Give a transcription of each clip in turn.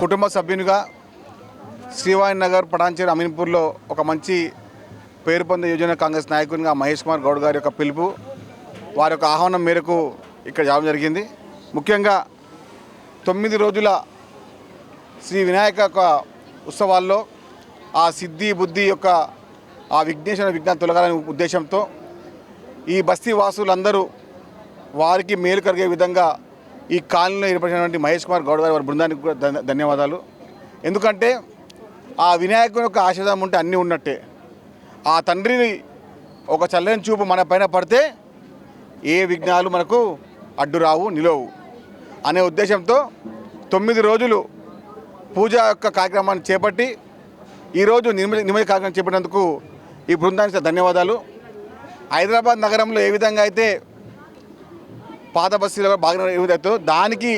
కుటుంబ సభ్యునిగా శ్రీవాణి నగర్ పటాన్చేరు అమీన్పూర్లో ఒక మంచి పేరు పొందే యోజన కాంగ్రెస్ నాయకునిగా మహేష్ కుమార్ గౌడ్ గారి యొక్క పిలుపు వారి యొక్క ఆహ్వానం మేరకు ఇక్కడ రావడం జరిగింది. ముఖ్యంగా తొమ్మిది రోజుల శ్రీ వినాయక యొక్క ఉత్సవాల్లో ఆ సిద్ధి బుద్ధి యొక్క ఆ విఘ్నేశ్వర విఘ్నాన్ని తొలగాలనే ఉద్దేశంతో ఈ బస్తీ వాసులందరూ వారికి మేలు కలిగే విధంగా ఈ కాలనీలో ఏర్పడినటువంటి మహేష్ కుమార్ గౌడ్ గారి వారి బృందానికి కూడా ధన్యవాదాలు. ఎందుకంటే ఆ వినాయకుని యొక్క ఆశీర్వాదం ఉంటే అన్నీ ఉన్నట్టే. ఆ తండ్రిని ఒక చల్లని చూపు మన పైన పడితే ఏ విఘ్నాలు మనకు అడ్డు రావు నిలవు. అనే ఉద్దేశంతో తొమ్మిది రోజులు పూజ యొక్క కార్యక్రమాన్ని చేపట్టి ఈరోజు నిర్మల నిమజ్జన కార్యక్రమం చేపట్టినందుకు ఈ బృందానికి ధన్యవాదాలు. హైదరాబాద్ నగరంలో ఏ విధంగా అయితే పాత బస్తీలో బాగా అవుతుంది దానికి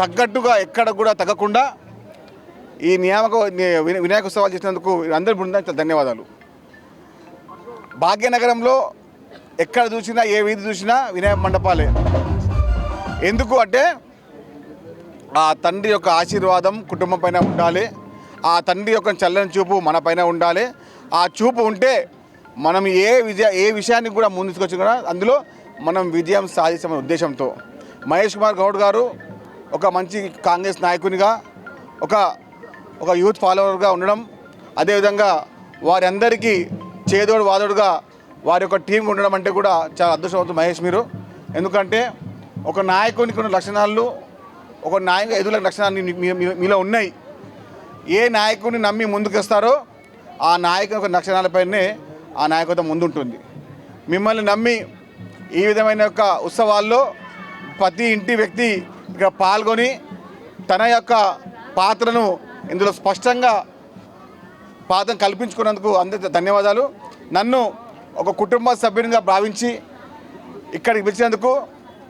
తగ్గట్టుగా ఎక్కడ కూడా తగ్గకుండా ఈ నియామక వినాయక ఉత్సవాలు చేసినందుకు అందరి బృందానికి ధన్యవాదాలు. భాగ్యనగరంలో ఎక్కడ చూసినా ఏ వీధి చూసినా వినాయక మండపాలే. ఎందుకు అంటే ఆ తండ్రి యొక్క ఆశీర్వాదం కుటుంబం పైన ఉండాలి. ఆ తండ్రి యొక్క చల్లని చూపు మన పైన ఉండాలి. ఆ చూపు ఉంటే మనం ఏ విజయ ఏ విషయాన్ని కూడా ముందుకొచ్చి కూడా అందులో మనం విజయం సాధిస్తామనే ఉద్దేశంతో. మహేష్ కుమార్ గౌడ్ గారు ఒక మంచి కాంగ్రెస్ నాయకునిగా ఒక ఒక యూత్ ఫాలోవర్గా ఉండడం అదేవిధంగా వారందరికీ చేదోడు వాదోడుగా వారి యొక్క టీం ఉండడం అంటే కూడా చాలా అదృష్టవంతం మహేష్ మీరు. ఎందుకంటే ఒక నాయకునికి ఉన్న లక్షణాలు ఒక నాయక ఎదుల లక్షణాలు మీ- మీలో ఉన్నాయి. ఏ నాయకుడిని నమ్మి ముందుకేస్తారో ఆ నాయకుని యొక్క లక్షణాలపైనే ఆ నాయకత్వం ముందుంటుంది. మిమ్మల్ని నమ్మి ఈ విధమైన యొక్క ఉత్సవాల్లో ప్రతి ఇంటి వ్యక్తి ఇక్కడ పాల్గొని తన యొక్క పాత్రను ఇందులో స్పష్టంగా పాత్ర కల్పించుకున్నందుకు అందరికీ ధన్యవాదాలు. నన్ను ఒక కుటుంబ సభ్యునిగా భావించి ఇక్కడికి పిలిచినందుకు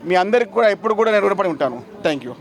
మీ అందరికి కూడా ఎప్పుడు కూడా నేను రుణపడి ఉంటాను. Thank you